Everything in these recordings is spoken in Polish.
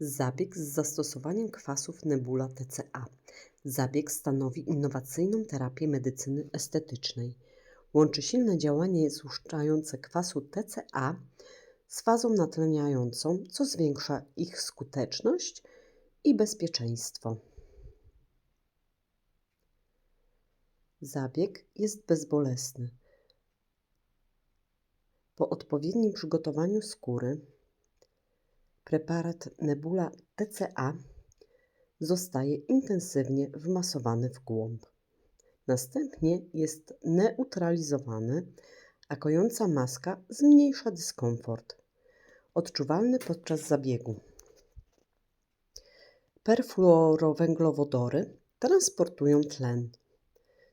Zabieg z zastosowaniem kwasów Nebula TCA. Zabieg stanowi innowacyjną terapię medycyny estetycznej. Łączy silne działanie złuszczające kwasu TCA z fazą natleniającą, co zwiększa ich skuteczność i bezpieczeństwo. Zabieg jest bezbolesny. Po odpowiednim przygotowaniu skóry preparat Nebula TCA zostaje intensywnie wmasowany w głąb. Następnie jest neutralizowany, a kojąca maska zmniejsza dyskomfort odczuwalny podczas zabiegu. Perfluorowęglowodory transportują tlen,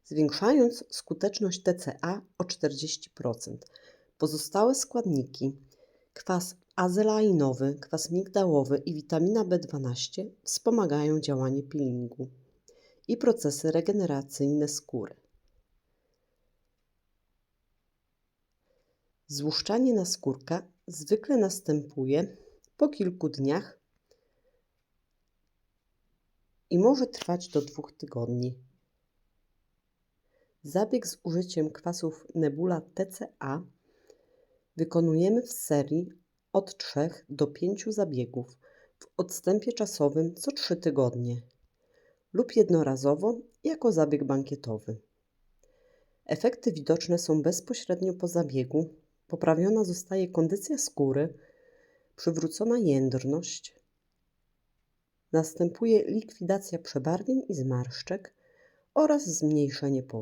zwiększając skuteczność TCA o 40%. Pozostałe składniki kwas azelainowy, kwas migdałowy i witamina B12 wspomagają działanie peelingu i procesy regeneracyjne skóry. Złuszczanie naskórka zwykle następuje po kilku dniach i może trwać do dwóch tygodni. Zabieg z użyciem kwasów Nebula TCA wykonujemy w serii od 3 do 5 zabiegów w odstępie czasowym co 3 tygodnie lub jednorazowo jako zabieg bankietowy. Efekty widoczne są bezpośrednio po zabiegu. Poprawiona zostaje kondycja skóry, przywrócona jędrność, następuje likwidacja przebarwień i zmarszczek oraz zmniejszenie pory.